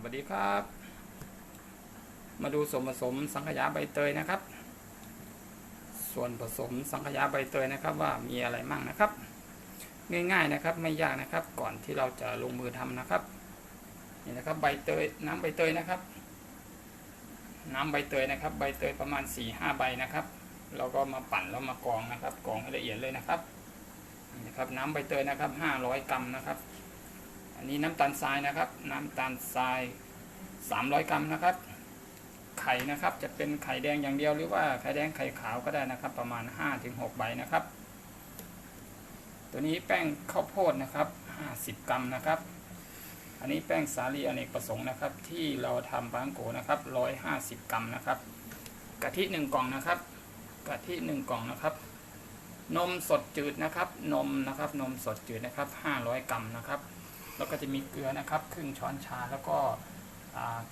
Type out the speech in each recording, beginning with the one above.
สวัสดีครับ มาดูส่วนผสมสังขยาใบเตยนะครับ ส่วนผสมสังขยาใบเตยนะครับ ว่ามีอะไรมั่งนะครับ ง่ายๆนะครับไม่ยากนะครับ ก่อนที่เราจะลงมือทำนะครับนี่นะครับใบเตยน้ำใบเตยนะครับ น้ำใบเตยนะครับ ใบเตยประมาณ4ี่ห้าใบนะครับเราก็มาปั่นแล้วมากรองนะครับกรองให้ละเอียดเลยนะครับนี่นะครับ น้ำใบเตยนะครับ500 กรัมนะครับ อันนี้น้ำตาลทรายนะครับ น้ำตาลทราย 300 กรัมนะครับ ไข่นะครับจะเป็นไข่แดงอย่างเดียวหรือว่าไข่แดงไข่ขาวก็ได้นะครับ ประมาณ 5-6 ใบนะครับ ตัวนี้แป้งข้าวโพดนะครับ 50 กรัมนะครับ อันนี้แป้งสาลีอเนกประสงค์นะครับ ที่เราทำบางโกนะครับ 150 กรัมนะครับ กะทิ 1 กล่องนะครับกะทิ 1 กล่องนะครับนมสดจืดนะครับ นมนะครับ นมสดจืดนะครับ 500 กรัมนะครับ แล้วก็จะมีเกลือนะครับ ครึ่งช้อนชาแล้วก็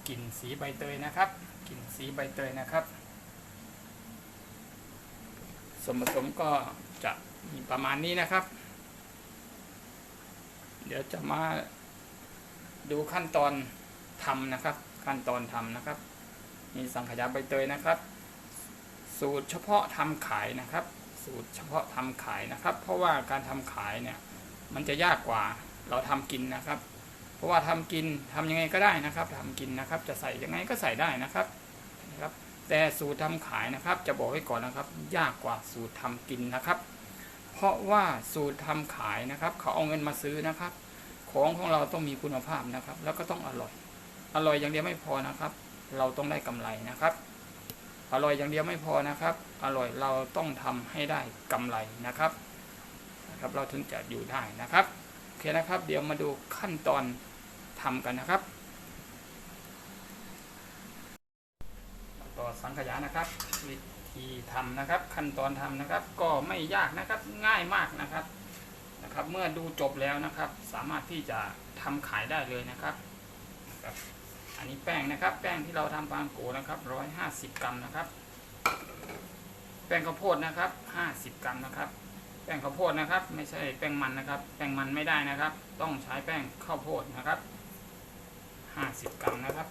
กลิ่นสีใบเตยนะครับกลิ่นสีใบเตยนะครับ ส่วนผสมก็จะมีประมาณนี้นะครับ เดี๋ยวจะมาดูขั้นตอนทำนะครับ ขั้นตอนทำนะครับ มีสังขยาใบเตยนะครับ สูตรเฉพาะทำขายนะครับ สูตรเฉพาะทำขายนะครับ เพราะว่าการทำขายเนี่ยมันจะยากกว่า เราทำกินนะครับ เพราะว่าทำกินทำยังไงก็ได้นะครับทำกินนะครับ จะใส่ยังไงก็ใส่ได้นะครับนะครับ แต่สูตรทำขายนะครับ จะบอกไว้ก่อนนะครับ ยากกว่าสูตรทำกินนะครับ เพราะว่าสูตรทำขายนะครับ เขาเอาเงินมาซื้อนะครับ ของของเราต้องมีคุณภาพนะครับ แล้วก็ต้องอร่อย อร่อยอย่างเดียวไม่พอนะครับ เราต้องได้กำไรนะครับอร่อยอย่างเดียวไม่พอนะครับ อร่อยเราต้องทำให้ได้กำไรนะครับครับเราถึงจะอยู่ได้นะครับ คนะครับ เดี๋ยวมาดูขั้นตอนทำกันนะครับต่อสังขยานะครับวิธีทำนะครับ ขั้นตอนทำนะครับ ก็ไม่ยากนะครับง่ายมากนะครับนะครับ เมื่อดูจบแล้วนะครับ สามารถที่จะทำขายได้เลยนะครับนะครับ อันนี้แป้งนะครับ แป้งที่เราทำปางโกนะครับร้อยห้าสิบกรัมนะครับ แป้งข้าวโพดนะครับห้าสิบกรัมนะครับ แป้งข้าวโพดนะครับ ไม่ใช่แป้งมันนะครับ แป้งมันไม่ได้นะครับ ต้องใช้แป้งข้าวโพดนะครับห้าสิบกรัมนะครับ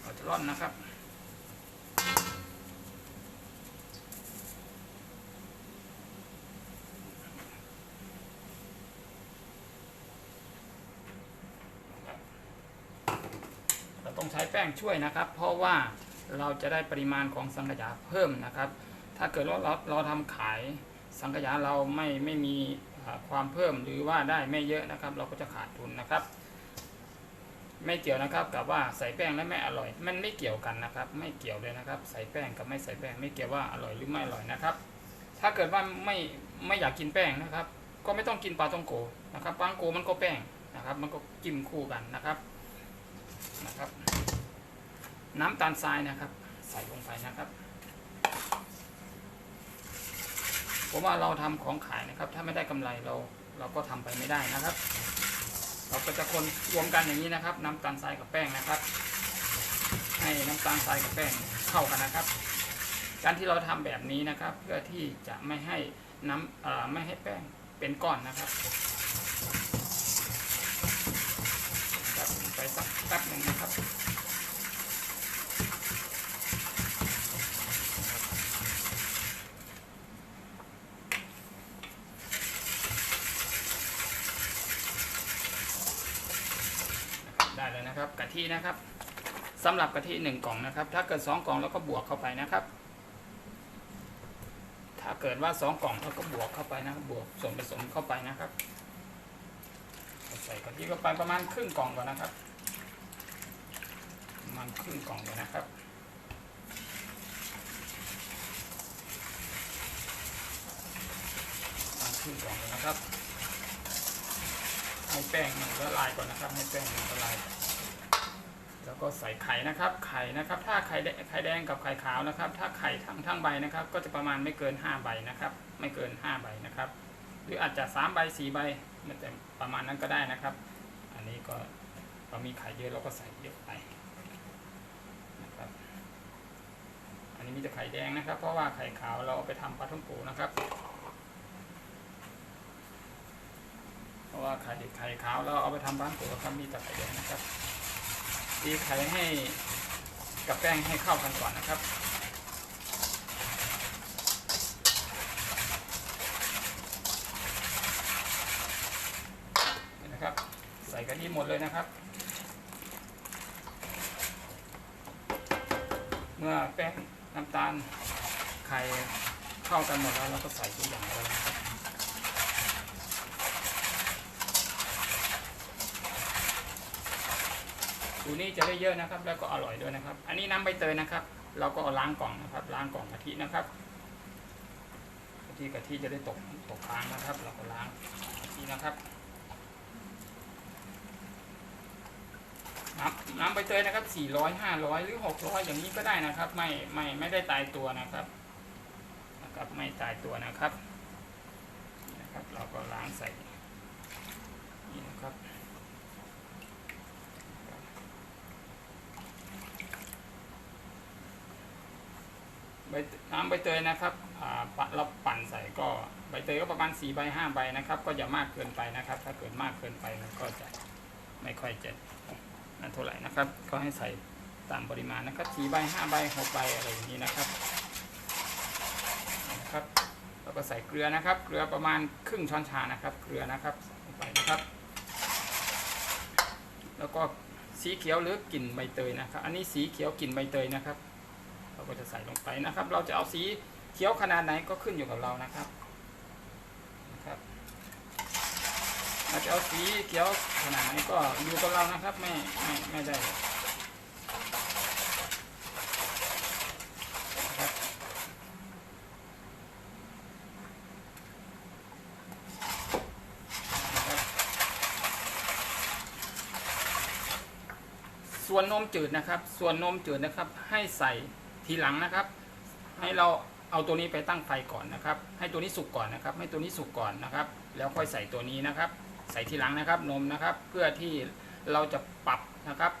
เราจะร่อนนะครับเราต้องใช้แป้งช่วยนะครับ เพราะว่าเราจะได้ปริมาณของสังขยาเพิ่มนะครับ ถ้าเกิดว่าเราเราทำขาย สังขยาเราไม่ไม่มีความเพิ่มหรือว่าได้ไม่เยอะนะครับ เราก็จะขาดทุนนะครับ ไม่เกี่ยวนะครับกับว่าใส่แป้งแล้วไม่อร่อย มันไม่เกี่ยวกันนะครับ ไม่เกี่ยวเลยนะครับ ใส่แป้งกับไม่ใส่แป้งไม่เกี่ยวว่าอร่อยหรือไม่อร่อยนะครับ ถ้าเกิดว่าไม่ไม่อยากกินแป้งนะครับ ก็ไม่ต้องกินปลาต้องโกนะครับปลาต้องโกมันก็แป้งนะครับ มันก็จิ้มคู่กันนะครับนะครับ น้ำตาลทรายนะครับ ใส่ลงไปนะครับ ผมว่าเราทำของขายนะครับ ถ้าไม่ได้กำไรเราเราก็ทำไปไม่ได้นะครับ เราก็จะคนรวมกันอย่างนี้นะครับ น้ำตาลทรายกับแป้งนะครับ ให้น้ำตาลทรายกับแป้งเข้ากันนะครับ การที่เราทำแบบนี้นะครับ เพื่อที่จะไม่ให้น้ำไม่ให้แป้งเป็นก้อนนะครับไปสักแป๊บหนึ่งนะครับ ได้เลยนะครับกะ ทินะครับสำหรับกะทิหนึ่งกล่องนะครับ ถ้าเกิดสองกล่องแล้วก็บวกเข้าไปนะครับ ถ้าเกิดว่าสองกล่องเราก็บวกเข้าไปนะครับ บวกส่วนผสมเข้าไปนะครับ ใส่กะทิเข้าไปประมาณครึ่งกล่องก่อนนะครับประมาณครึ่งกล่องเลยนะครับครึ่งกล่องเลยนะครับ ให้แป้งมันละลายก่อนนะครับ ให้แป้งมันละลาย ก็ใส่ไข่นะครับ ไข่นะครับ ถ้าไข่แดงไข่แดงกับไข่ขาวนะครับ ถ้าไข่ทั้งทั้งใบนะครับ ก็จะประมาณไม่เกิน 5 ใบนะครับ ไม่เกิน 5 ใบนะครับ หรืออาจจะ 3 ใบ 4 ใบมันแต่ประมาณนั้นก็ได้นะครับ อันนี้ก็เรามีไข่เยอะเราก็ใส่เยอะไปนะครับ อันนี้มีแต่ไข่แดงนะครับ เพราะว่าไข่ขาวเราเอาไปทำปลาท่องโกนะครับโอราะว่าไข่ไข่ขาวเราเอาไปทำบ้านตัวครับมีแต่ไข่แดงนะครับ ตีไข่ให้กับแป้งให้เข้ากันก่อนนะครับ นี่นะครับ ใส่กะทิหมดเลยนะครับ เมื่อแป้งน้ำตาลไข่เข้ากันหมดแล้วเราก็ใส่ทุกอย่างเลยนะครับ สูตรนี้จะได้เยอะนะครับ แล้วก็อร่อยด้วยนะครับ อันนี้น้ำใบเตยนะครับ เราก็เอาล้างกล่องนะครับ ล้างกล่องกะทินะครับกะทิกะทิจะได้ตกตกค้างนะครับ เราก็ล้างกะทินะครับน้ำน้ำใบเตยนะครับ 400 500 หรือ 600 อย่างนี้ก็ได้นะครับ ไม่ไม่ไม่ได้ตายตัวนะครับ นะครับ ไม่ตายตัวนะครับ นะครับ เราก็ล้างใส่ นี่นะครับ น้ำใบเตยนะครับอ่าปะเราปั่นใส่ก็ใบเตยก็ประมาณ4ใบ5ใบนะครับ ก็อย่ามากเกินไปนะครับ ถ้าเกิดมากเกินไปมันก็จะไม่ค่อยจะนั่นเท่าไหร่นะครับ ก็ให้ใส่ตามปริมาณนะครับสี่ใบห้าใบหกใบอะไรอย่างนี้นะครับนะครับแล้วก็ใส่เกลือนะครับ เกลือประมาณครึ่งช้อนชานะครับ เกลือนะครับลงไปนะครับ แล้วก็สีเขียวหรือกลิ่นใบเตยนะครับ อันนี้สีเขียวกลิ่นใบเตยนะครับ เราก็จะใส่ลงไปนะครับ เราจะเอาสีเขียวขนาดไหนก็ขึ้นอยู่กับเรานะครับนะครับเราจะเอาสีเขียวขนาดไหนก็อยู่กับเรานะครับไม่ไม่ไม่ได้นะครับนะครับส่วนนมจืดนะครับ ส่วนนมจืดนะครับ ให้ใส่ ทีหลังนะครับ ให้เราเอาตัวนี้ไปตั้งไฟก่อนนะครับ ให้ตัวนี้สุกก่อนนะครับ ให้ตัวนี้สุกก่อนนะครับ แล้วค่อยใส่ตัวนี้นะครับ ใส่ทีหลังนะครับนมนะครับ เพื่อที่เราจะปรับนะครับ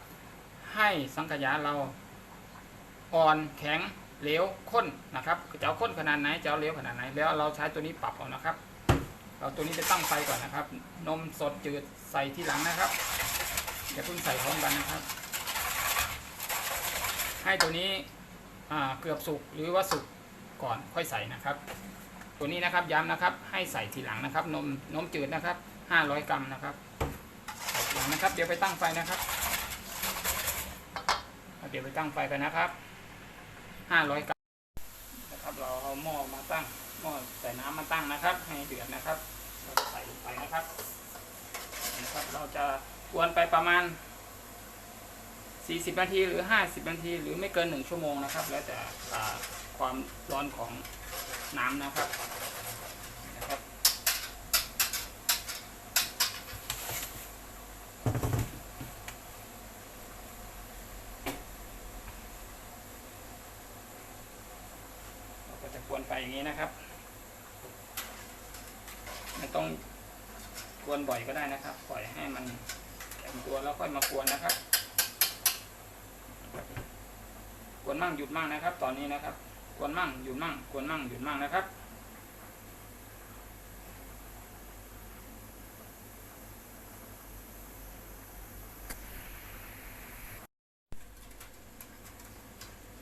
ให้สังขยาเราอ่อนแข็งเหลวข้นนะครับจะเอาข้นขนาดไหนจะเอาเหลวขนาดไหน แล้วเราใช้ตัวนี้ปรับเอานะครับ เราตัวนี้ไปตั้งไฟก่อนนะครับ นมสดจืดใส่ทีหลังนะครับอย่าเพิ่งใส่พร้อมกันนะครับ ให้ตัวนี้ เกือบสุกหรือว่าสุกก่อนค่อยใส่นะครับ ตัวนี้นะครับย้ำนะครับ ให้ใส่ทีหลังนะครับ นมนมจืดนะครับ 500 กรัมนะครับหลังนะครับ เดี๋ยวไปตั้งไฟนะครับ เดี๋ยวไปตั้งไฟกันนะครับ 500 กรัมนะครับเราเอาหม้อมาตั้งหม้อใส่น้ำมาตั้งนะครับ ให้เดือดนะครับเราใส่ลงไปนะครับนะครับ เราจะกวนไปประมาณ 40 นาทีหรือ 50 นาที หรือไม่เกิน 1 ชั่วโมงนะครับ แล้วแต่ความร้อนของน้ำนะครับ เราก็จะกวนไปอย่างนี้นะครับ ไม่ต้องกวนบ่อยก็ได้นะครับ ปล่อยให้มันแข็งตัวแล้วค่อยมากวนนะครับ กวน มั่งนะครับ ตอนนี้นะครับกวนมั่งหยุดมั่งกวนมั่งหยุดมั่งนะครับ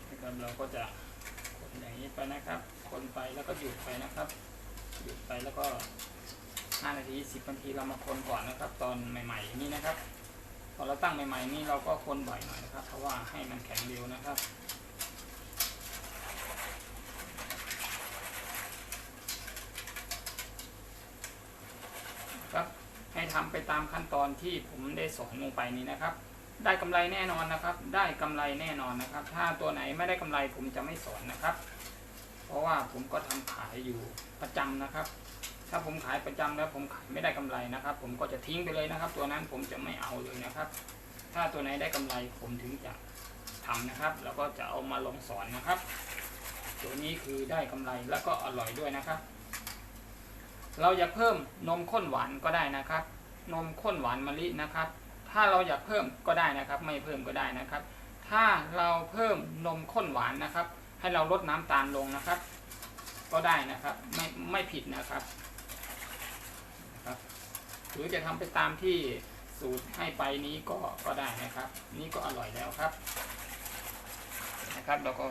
นะครับเราก็จะคนอย่างนี้ไปนะครับ คนไปแล้วก็หยุดไปนะครับ หยุดไปแล้วก็5นาที10นาทีเรามาคนก่อนนะครับ ตอนใหม่ๆนี้นะครับพอนเราตั้งใหม่ๆนี่เราก็คนบ่อยหน่อยนะครับ เพราะว่าให้มันแข็งเร็วนะครับให้ทำ ไปตามขั้นตอนที่ผมได้สอนลงไปนี้นะครับ ได้กำไรแน่นอนนะครับ ได้กำไรแน่นอนนะครับ ถ้าตัวไหนไม่ได้กำไรผมจะไม่สอนนะครับ เพราะว่าผมก็ทำขายอยู่ประจำนะครับ ถ้าผมขายประจำแล้วผมขายไม่ได้กำไรนะครับ ผมก็จะทิ้งไปเลยนะครับ ตัวนั้นผมจะไม่เอาเลยนะครับ ถ้าตัวไหนได้กำไรผมถึงจะทำนะครับ แล้วก็จะเอามาลงสอนนะครับ ตัวนี้คือได้กำไรแล้วก็อร่อยด้วยนะครับเราอยากเพิ่มนมข้นหวานก็ได้นะครับ นมข้นหวานมะลินะครับ ถ้าเราอยากเพิ่มก็ได้นะครับ ไม่เพิ่มก็ได้นะครับ ถ้าเราเพิ่มนมข้นหวานนะครับ ให้เราลดน้ำตาลลงนะครับ ก็ได้นะครับ ไม่ไม่ผิดนะครับนะครับ หรือจะทำไปตามที่สูตรให้ไปนี้ก็ก็ได้นะครับ นี่ก็อร่อยแล้วครับนะครับเราก็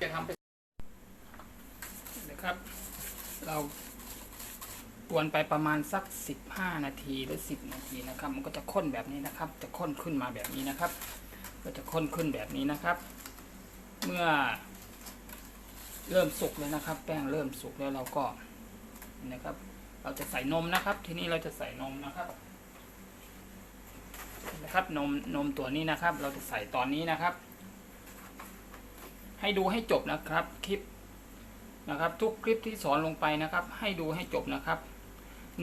จะทำไปนะครับ เรา กวนไปประมาณสัก 15 นาทีหรือ 10 นาทีนะครับ มันก็จะข้นแบบนี้นะครับ จะข้นขึ้นมาแบบนี้นะครับ ก็จะข้นขึ้นแบบนี้นะครับ เมื่อเริ่มสุกแล้วนะครับ แป้งเริ่มสุกแล้วเราก็นะครับ เราจะใส่นมนะครับ ทีนี้เราจะใส่นมนะครับนะครับนมนมตัวนี้นะครับ เราจะใส่ตอนนี้นะครับ ให้ดูให้จบนะครับคลิปนะครับ ทุกคลิปที่สอนลงไปนะครับ ให้ดูให้จบนะครับ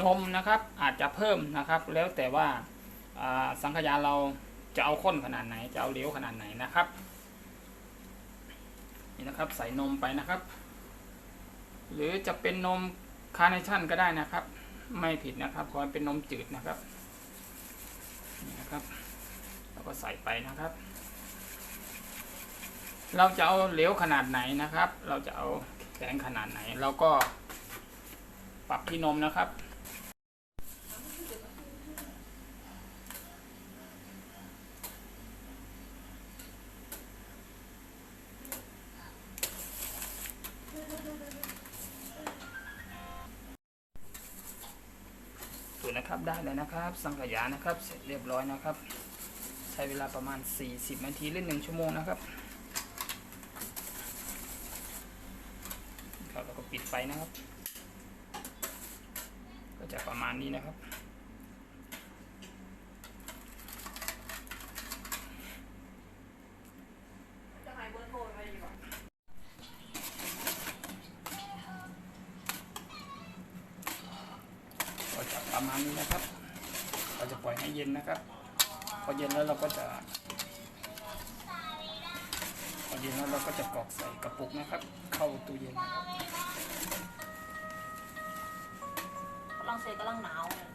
นมนะครับอาจจะเพิ่มนะครับ แล้วแต่ว่าสังขยาเราจะเอาข้นขนาดไหนจะเอาเหลวขนาดไหนนะครับนี่นะครับใส่นมไปนะครับ หรือจะเป็นนมคาร์เนชั่นก็ได้นะครับ ไม่ผิดนะครับขอเป็นนมจืดนะครับนี่นะครับเราก็ใส่ไปนะครับ เราจะเอาเหลวขนาดไหนนะครับ เราจะเอาแข็งขนาดไหนเราก็ปรับที่นมนะครับ ได้เลยนะครับ สังขยานะครับ เสร็จเรียบร้อยนะครับ ใช้เวลาประมาณ 40 นาทีหรือ1ชั่วโมงนะครับครับแล้วก็ปิดไฟนะครับ ก็จะประมาณนี้นะครับ จะหายเบอร์โทรไปดีกว่า ก็จะประมาณนี้นะครับ เราจะปล่อย ให้เย็นนะครับ พอเย็นแล้วเราก็จะพอเย็นแล้วเราก็จะกรอกใส่กระปุกนะครับ เข้าตู้เย็นนะครับกำลังเซกำลังหนาวเลยกำลังหิมะ